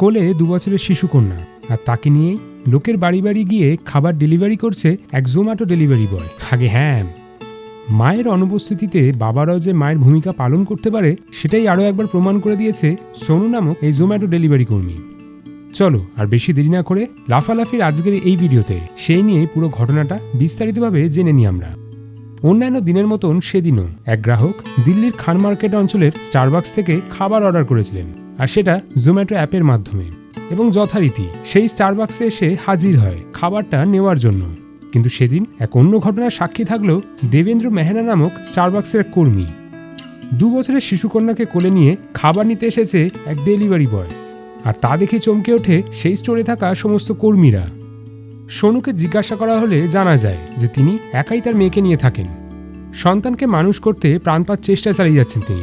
কোলে দু বছরের শিশুকন্যা। আর তাকে নিয়েই লোকের বাড়ি বাড়ি গিয়ে খাবার ডেলিভারি করছে এক জোম্যাটো ডেলিভারি বয়। আগে হ্যাঁ মায়ের অনুপস্থিতিতে বাবারাও যে মায়ের ভূমিকা পালন করতে পারে, সেটাই আরও একবার প্রমাণ করে দিয়েছে সোনু নামক এই জোম্যাটো ডেলিভারি কর্মী। চলো, আর বেশি দেরি না করে লাফালাফির আজকের এই ভিডিওতে, সেই নিয়ে পুরো ঘটনাটা বিস্তারিতভাবে জেনে নিই আমরা। অন্যান্য দিনের মতন সেদিনও এক গ্রাহক দিল্লির খান মার্কেট অঞ্চলের স্টারবাক্স থেকে খাবার অর্ডার করেছিলেন। আর সেটা জোম্যাটো অ্যাপের মাধ্যমে। এবং যথারীতি সেই স্টারবাক্সে এসে হাজির হয় খাবারটা নেওয়ার জন্য। কিন্তু সেদিন এক অন্য ঘটনার সাক্ষী থাকল দেবেন্দ্র মেহরা নামক স্টারবাক্সের কর্মী। দু বছরের শিশুকন্যাকে কোলে নিয়ে খাবার নিতে এসেছে এক ডেলিভারি বয় আর তা দেখে চমকে ওঠে সেই স্টোরে থাকা সমস্ত কর্মীরা। সোনুকে জিজ্ঞাসা করা হলে জানা যায় যে তিনি একাই তার মেয়েকে নিয়ে থাকেন। সন্তানকে মানুষ করতে প্রাণপাত চেষ্টা চালিয়ে যাচ্ছেন তিনি।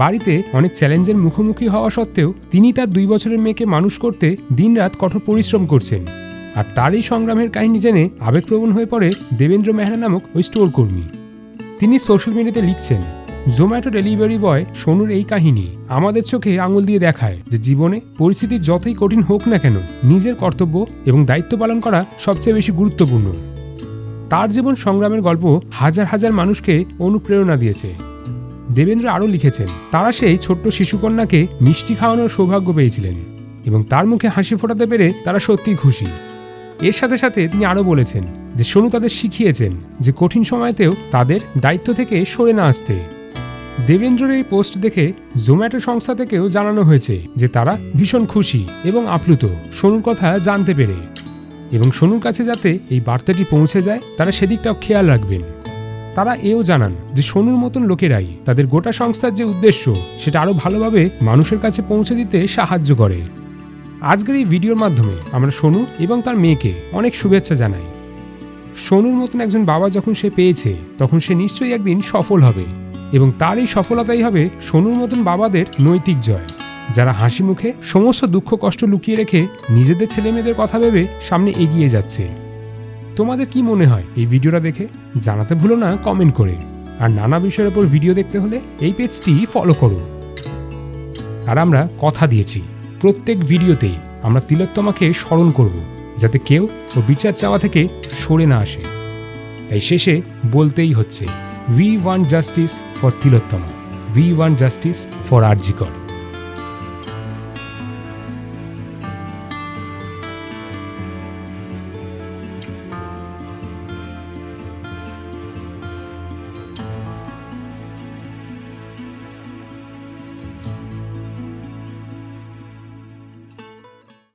বাড়িতে অনেক চ্যালেঞ্জের মুখোমুখি হওয়া সত্ত্বেও তিনি তার দুই বছরের মেয়েকে মানুষ করতে দিনরাত কঠোর পরিশ্রম করছেন। আর তার এই সংগ্রামের কাহিনী জেনে আবেগপ্রবণ হয়ে পড়ে দেবেন্দ্র মেহরা নামক ওই স্টোর কর্মী। তিনি সোশ্যাল মিডিয়াতে লিখছেন, জোম্যাটো ডেলিভারি বয় সোনুর এই কাহিনী আমাদের চোখে আঙুল দিয়ে দেখায় যে জীবনে পরিস্থিতি যতই কঠিন হোক না কেন, নিজের কর্তব্য এবং দায়িত্ব পালন করা সবচেয়ে বেশি গুরুত্বপূর্ণ। তার জীবন সংগ্রামের গল্প হাজার হাজার মানুষকে অনুপ্রেরণা দিয়েছে। দেবেন্দ্র আরও লিখেছেন, তারা সেই ছোট্ট শিশুকন্যাকে মিষ্টি খাওয়ানোর সৌভাগ্য পেয়েছিলেন এবং তার মুখে হাসি ফোটাতে পেরে তারা সত্যিই খুশি। এর সাথে সাথে তিনি আরও বলেছেন যে সোনু তাদের শিখিয়েছেন যে কঠিন সময়তেও তাদের দায়িত্ব থেকে সরে না আসতে। দেবেন্দ্রের এই পোস্ট দেখে জোম্যাটো সংস্থা থেকেও জানানো হয়েছে যে তারা ভীষণ খুশি এবং আপ্লুত সোনুর কথা জানতে পেরে। এবং সোনুর কাছে যাতে এই বার্তাটি পৌঁছে যায়, তারা সেদিকটাও খেয়াল রাখবেন। তারা এও জানান যে সোনুর মতন লোকেরাই তাদের গোটা সংস্থার যে উদ্দেশ্য, সেটা আরও ভালোভাবে মানুষের কাছে পৌঁছে দিতে সাহায্য করে। আজকের এই ভিডিওর মাধ্যমে আমরা সোনু এবং তার মেয়েকে অনেক শুভেচ্ছা জানাই। সোনুর মতন একজন বাবা যখন সে পেয়েছে, তখন সে নিশ্চয়ই একদিন সফল হবে এবং তার এই সফলতাই হবে সোনুর মতন বাবাদের নৈতিক জয়, যারা হাসি মুখে সমস্ত দুঃখ কষ্ট লুকিয়ে রেখে নিজেদের ছেলে মেয়েদের কথা ভেবে সামনে এগিয়ে যাচ্ছে। তোমাদের কি মনে হয় এই ভিডিওটা দেখে? জানাতে ভুলো না কমেন্ট করে। আর নানা বিষয়ের ওপর ভিডিও দেখতে হলে এই পেজটি ফলো করো। আর আমরা কথা দিয়েছি। প্রত্যেক ভিডিওতেই আমরা তিলোত্তমাকে স্মরণ করব, যাতে কেউ ও বিচার চাওয়া থেকে সরে না আসে। তাই শেষে বলতেই হচ্ছে we want justice for Tilottama. We want justice for RG Kar.